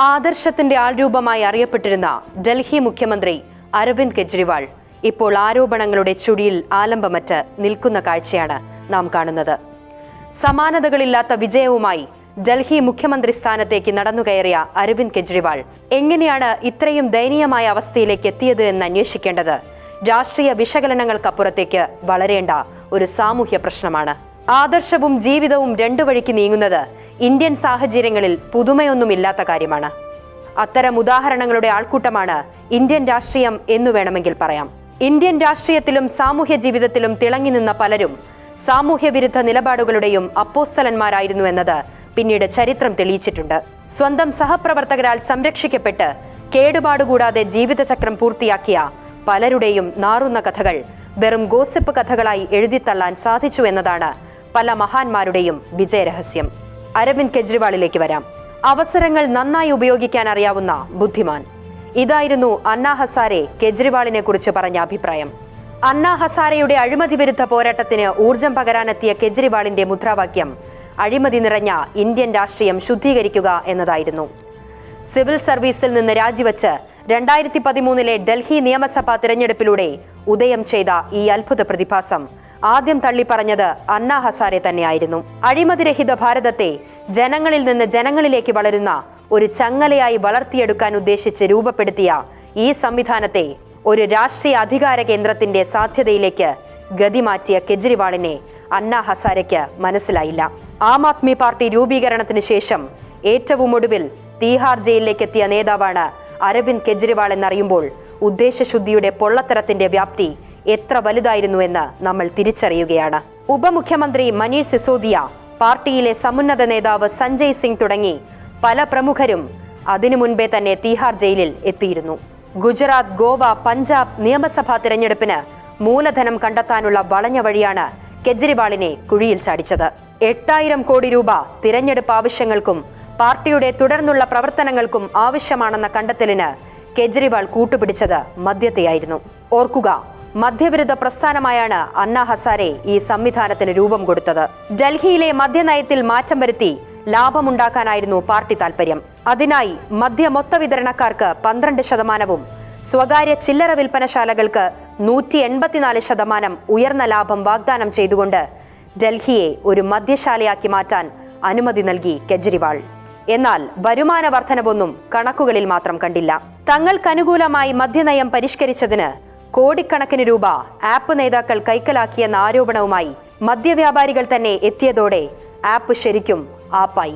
ആദർശത്തിന്റെ ആൾരൂപമായി അറിയപ്പെട്ടിരുന്ന ഡൽഹി മുഖ്യമന്ത്രി അരവിന്ദ് കെജ്രിവാൾ ഇപ്പോൾ ആരോപണങ്ങളുടെ ചുഴിയിൽ ആലംബമറ്റ് നിൽക്കുന്ന കാഴ്ചയാണ് നാം കാണുന്നത്. സമാനതകളില്ലാത്ത വിജയവുമായി ഡൽഹി മുഖ്യമന്ത്രി സ്ഥാനത്തേക്ക് നടന്നുകയറിയ അരവിന്ദ് കെജ്രിവാൾ എങ്ങനെയാണ് ഇത്രയും ദയനീയമായ അവസ്ഥയിലേക്ക് എത്തിയത് എന്ന് അന്വേഷിക്കേണ്ടത് രാഷ്ട്രീയ വിശകലനങ്ങൾക്കപ്പുറത്തേക്ക് വളരേണ്ട ഒരു സാമൂഹ്യ പ്രശ്നമാണ്. ആദർശവും ജീവിതവും രണ്ടു വഴിക്ക് നീങ്ങുന്നത് ഇന്ത്യൻ സാഹചര്യങ്ങളിൽ പുതുമയൊന്നുമില്ലാത്ത കാര്യമാണ്. അത്തരം ഉദാഹരണങ്ങളുടെ ആൾക്കൂട്ടമാണ് ഇന്ത്യൻ രാഷ്ട്രീയം എന്നു വേണമെങ്കിൽ പറയാം. ഇന്ത്യൻ രാഷ്ട്രീയത്തിലും സാമൂഹ്യ ജീവിതത്തിലും തിളങ്ങി നിന്ന പലരും സാമൂഹ്യ വിരുദ്ധ നിലപാടുകളുടെയും അപ്പോസ്തലന്മാരായിരുന്നു എന്നത് പിന്നീട് ചരിത്രം തെളിയിച്ചിട്ടുണ്ട്. സ്വന്തം സഹപ്രവർത്തകരാൽ സംരക്ഷിക്കപ്പെട്ട് കേടുപാടുകൂടാതെ ജീവിതചക്രം പൂർത്തിയാക്കിയ പലരുടെയും നാറുന്ന കഥകൾ വെറും ഗോസിപ്പ് കഥകളായി എഴുതിത്തള്ളാൻ സാധിച്ചു എന്നതാണ് പല മഹാന്മാരുടെയും വിജയരഹസ്യം. അരവിന്ദ് കെജ്രിവാളിലേക്ക് വരാം. അവസരങ്ങൾ നന്നായി ഉപയോഗിക്കാൻ അറിയാവുന്ന ബുദ്ധിമാൻ. ഇതായിരുന്നു അന്നാ ഹസാരെ കെജ്രിവാളിനെ കുറിച്ച് പറഞ്ഞ അഭിപ്രായം. അന്നാ ഹസാരയുടെ അഴിമതി വിരുദ്ധ പോരാട്ടത്തിന് ഊർജം പകരാനെത്തിയ കെജ്രിവാളിന്റെ മുദ്രാവാക്യം അഴിമതി നിറഞ്ഞ ഇന്ത്യൻ രാഷ്ട്രീയം ശുദ്ധീകരിക്കുക എന്നതായിരുന്നു. സിവിൽ സർവീസിൽ നിന്ന് രാജിവെച്ച് രണ്ടായിരത്തി പതിമൂന്നിലെ ഡൽഹി നിയമസഭാ തിരഞ്ഞെടുപ്പിലൂടെ ഉദയം ചെയ്ത ഈ അത്ഭുത പ്രതിഭാസം. ആദ്യം തള്ളിപ്പറഞ്ഞത് അന്നാ ഹസാരെ തന്നെയായിരുന്നു. അഴിമതിരഹിത ഭാരതത്തെ ജനങ്ങളിൽ നിന്ന് ജനങ്ങളിലേക്ക് വളരുന്ന ഒരു ചങ്ങലയായി വളർത്തിയെടുക്കാൻ ഉദ്ദേശിച്ച് രൂപപ്പെടുത്തിയ ഈ സംവിധാനത്തെ ഒരു രാഷ്ട്രീയ അധികാര കേന്ദ്രത്തിന്റെ സാധ്യതയിലേക്ക് ഗതിമാറ്റിയ കെജ്രിവാളിനെ അന്നാ ഹസാരയ്ക്ക് മനസ്സിലായില്ല. ആം ആദ്മി പാർട്ടി രൂപീകരണത്തിന് ശേഷം ഏറ്റവും ഒടുവിൽ തീഹാർ ജയിലിലേക്കെത്തിയ നേതാവാണ് അരവിന്ദ് കെജ്രിവാൾ എന്നറിയുമ്പോൾ ഉദ്ദേശശുദ്ധിയുടെ പൊള്ളത്തരത്തിന്റെ വ്യാപ്തി എത്ര വലുതായിരുന്നുവെന്ന് നമ്മൾ തിരിച്ചറിയുകയാണ്. ഉപമുഖ്യമന്ത്രി മനീഷ് സിസോദിയ പാർട്ടിയിലെ സമുന്നത നേതാവ് സഞ്ജയ് സിംഗ് തുടങ്ങി പല പ്രമുഖരും അതിനു മുൻപേ തന്നെ തീഹാർ ജയിലിൽ എത്തിയിരുന്നു. ഗുജറാത്ത് ഗോവ പഞ്ചാബ് നിയമസഭാ തിരഞ്ഞെടുപ്പിന് മൂലധനം കണ്ടെത്താനുള്ള വളഞ്ഞ വഴിയാണ് കെജ്രിവാളിനെ കുഴിയിൽ ചാടിച്ചത്. എട്ടായിരം കോടി രൂപ തിരഞ്ഞെടുപ്പ് ആവശ്യങ്ങൾക്കും പാർട്ടിയുടെ തുടർന്നുള്ള പ്രവർത്തനങ്ങൾക്കും ആവശ്യമാണെന്ന കണ്ടെത്തലിന് കെജ്രിവാൾ കൂട്ടുപിടിച്ചത് മദ്യത്തെയായിരുന്നു. ഓർക്കുക മദ്യവിരുദ്ധ പ്രസ്ഥാനമായാണ് അന്നാ ഹസാരെ ഈ സംവിധാനത്തിന് രൂപം കൊടുത്തത്. ഡൽഹിയിലെ മദ്യനയത്തിൽ മാറ്റം വരുത്തി ലാഭമുണ്ടാക്കാനായിരുന്നു പാർട്ടി താൽപര്യം. അതിനായി മദ്യ മൊത്ത വിതരണക്കാർക്ക് പന്ത്രണ്ട് ശതമാനവും സ്വകാര്യ ചില്ലറ വിൽപ്പനശാലകൾക്ക് നൂറ്റി എൺപത്തിനാല് ശതമാനം ഉയർന്ന ലാഭം വാഗ്ദാനം ചെയ്തുകൊണ്ട് ഡൽഹിയെ ഒരു മദ്യശാലയാക്കി മാറ്റാൻ അനുമതി നൽകി കെജ്രിവാൾ. എന്നാൽ വരുമാന വർധനവൊന്നും കണക്കുകളിൽ മാത്രം കണ്ടില്ല. തങ്ങൾക്കനുകൂലമായി മദ്യനയം പരിഷ്കരിച്ചതിന് കോടിക്കണക്കിന് രൂപ ആപ്പ് നേതാക്കൾ കൈക്കലാക്കിയെന്ന ആരോപണവുമായി മദ്യവ്യാപാരികൾ തന്നെ എത്തിയതോടെ ആപ്പ് ശരിക്കും ആപ്പായി.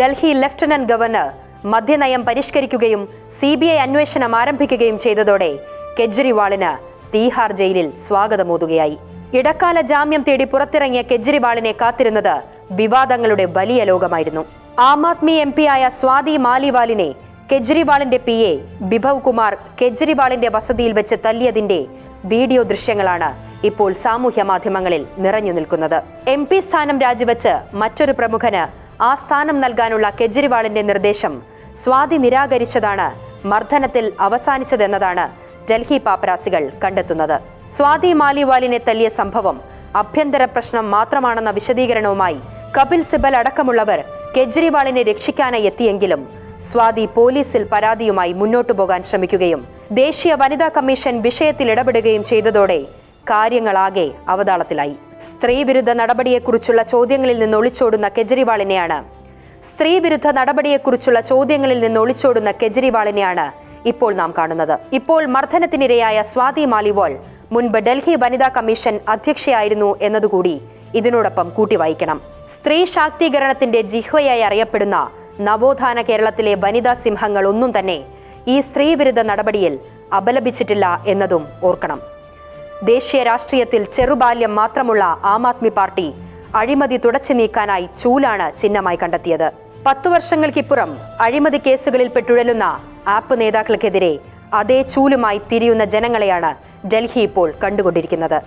ഡൽഹി ലഫ്റ്റനന്റ് ഗവർണർ മദ്യനയം പരിഷ്കരിക്കുകയും സി ബി ഐ അന്വേഷണം ആരംഭിക്കുകയും ചെയ്തതോടെ കെജ്രിവാളിന് തീഹാർ ജയിലിൽ സ്വാഗതമോതുകയായി. ഇടക്കാല ജാമ്യം തേടി പുറത്തിറങ്ങിയ കെജ്രിവാളിനെ കാത്തിരുന്നത് വിവാദങ്ങളുടെ വലിയ ലോകമായിരുന്നു. ആം ആദ്മി എം ആയ സ്വാതി മാലിവാലിനെ കെജ്രിവാളിന്റെ പി എ ബിഭവ് കുമാർ കെജ്രിവാളിന്റെ വസതിയിൽ വെച്ച് തല്ലിയതിന്റെ വീഡിയോ ദൃശ്യങ്ങളാണ് ഇപ്പോൾ സാമൂഹ്യ മാധ്യമങ്ങളിൽ നിറഞ്ഞു നിൽക്കുന്നത്. എം പി സ്ഥാനം രാജിവെച്ച് മറ്റൊരു പ്രമുഖന് ആ സ്ഥാനം നൽകാനുള്ള കെജ്രിവാളിന്റെ നിർദ്ദേശം സ്വാതി നിരാകരിച്ചതാണ് മർദ്ദനത്തിൽ അവസാനിച്ചതെന്നതാണ് ഡൽഹി പാപ്പരാസികൾ കണ്ടെത്തുന്നത്. സ്വാതി മാലിവാലിനെ തല്ലിയ സംഭവം അഭ്യന്തര പ്രശ്നം മാത്രമാണെന്ന വിശദീകരണവുമായി കപിൽ സിബൽ അടക്കമുള്ളവർ കെജ്രിവാളിനെ രക്ഷിക്കാനായി എത്തിയെങ്കിലും സ്വാതി പോലീസിൽ പരാതിയുമായി മുന്നോട്ടു പോകാൻ ശ്രമിക്കുകയും ദേശീയ വനിതാ കമ്മീഷൻ വിഷയത്തിൽ ഇടപെടുകയും ചെയ്തതോടെ കാര്യങ്ങളാകെ അവതാളത്തിലായി. സ്ത്രീവിരുദ്ധ നടപടിയെക്കുറിച്ചുള്ള ചോദ്യങ്ങളിൽ നിന്ന് ഒളിച്ചോടുന്ന കെജ്രിവാളിനെയാണ് സ്ത്രീവിരുദ്ധ നടപടിയെക്കുറിച്ചുള്ള ചോദ്യങ്ങളിൽ നിന്ന് ഒളിച്ചോടുന്ന കെജ്രിവാളിനെയാണ് ഇപ്പോൾ നാം കാണുന്നത്. ഇപ്പോൾ മർദ്ദനത്തിനിരയായ സ്വാതി മാലിവാൾ മുൻപ് ഡൽഹി വനിതാ കമ്മീഷൻ അധ്യക്ഷയായിരുന്നു എന്നതുകൂടി ഇതിനോടൊപ്പം കൂട്ടി വായിക്കണം സ്ത്രീ ശാക്തീകരണത്തിന്റെ ജിഹ്വയായി അറിയപ്പെടുന്ന നവോത്ഥാന കേരളത്തിലെ വനിതാ സിംഹങ്ങൾ ഒന്നും തന്നെ ഈ സ്ത്രീവിരുദ്ധ നടപടിയിൽ അപലപിച്ചിട്ടില്ല എന്നതും ഓർക്കണം. ദേശീയ രാഷ്ട്രീയത്തിൽ ചെറുബാല്യം മാത്രമുള്ള ആം ആദ്മി പാർട്ടി അഴിമതി തുടച്ചു നീക്കാനായി ചൂലാണ് ചിഹ്നമായി കണ്ടെത്തിയത്. പത്തു വർഷങ്ങൾക്കിപ്പുറം അഴിമതി കേസുകളിൽ പെട്ടുഴലുന്ന ആപ്പ് നേതാക്കൾക്കെതിരെ അതേ ചൂലുമായി തിരിയുന്ന ജനങ്ങളെയാണ് ഡൽഹി ഇപ്പോൾ കണ്ടുകൊണ്ടിരിക്കുന്നത്.